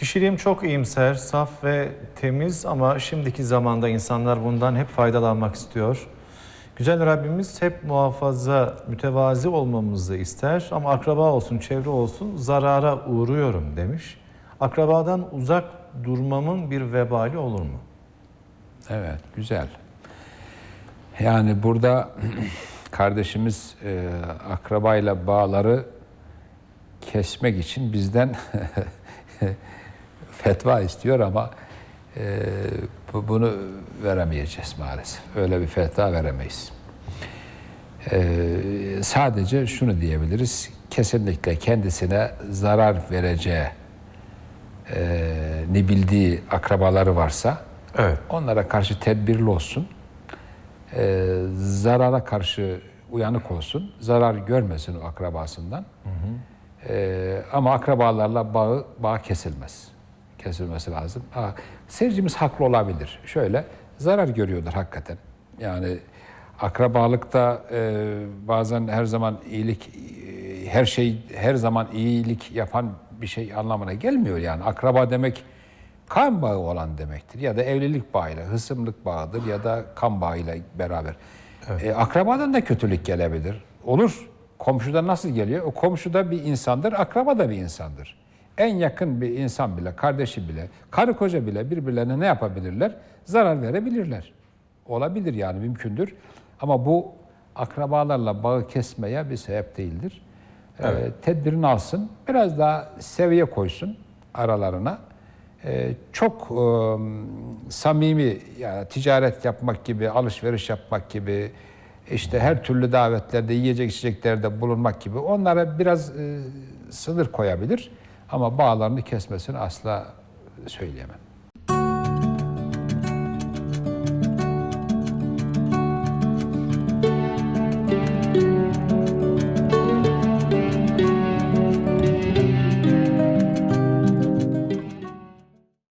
Kişiliğim çok iyimser, saf ve temiz ama şimdiki zamanda insanlar bundan hep faydalanmak istiyor. Güzel Rabbimiz hep muhafaza, mütevazi olmamızı ister ama akraba olsun, çevre olsun zarara uğruyorum demiş. Akrabadan uzak durmamın bir vebali olur mu? Evet, güzel. Yani burada kardeşimiz e, akrabayla bağları kesmek için bizden fetva istiyor ama e, bu- bunu veremeyeceğiz maalesef. Öyle bir fetva veremeyiz. E, sadece şunu diyebiliriz. Kesinlikle kendisine zarar vereceği e, ni bildiği akrabaları varsa Evet. Onlara karşı tedbirli olsun. Ee, zarara karşı uyanık olsun. Zarar görmesin o akrabasından. Ee, ama akrabalarla bağı bağ kesilmez. Kesilmesi lazım. Ha, seyircimiz haklı olabilir. Şöyle zarar görüyorlar hakikaten. Yani akrabalıkta e, bazen her zaman iyilik e, her şey her zaman iyilik yapan bir şey anlamına gelmiyor yani. Akraba demek kan bağı olan demektir. Ya da evlilik bağıyla, hısımlık bağıdır ya da kan bağıyla beraber. E, akrabadan da kötülük gelebilir. Olur. Komşuda nasıl geliyor? O komşu da bir insandır, akraba da bir insandır. En yakın bir insan bile, kardeşi bile, karı koca bile birbirlerine ne yapabilirler? Zarar verebilirler. Olabilir yani mümkündür. Ama bu akrabalarla bağı kesmeye bir sebep değildir. E, tedbirini alsın, biraz daha seviye koysun aralarına. Ee, çok e, samimi yani ticaret yapmak gibi, alışveriş yapmak gibi, işte her türlü davetlerde, yiyecek içeceklerde bulunmak gibi onlara biraz e, sınır koyabilir. Ama bağlarını kesmesini asla söyleyemem.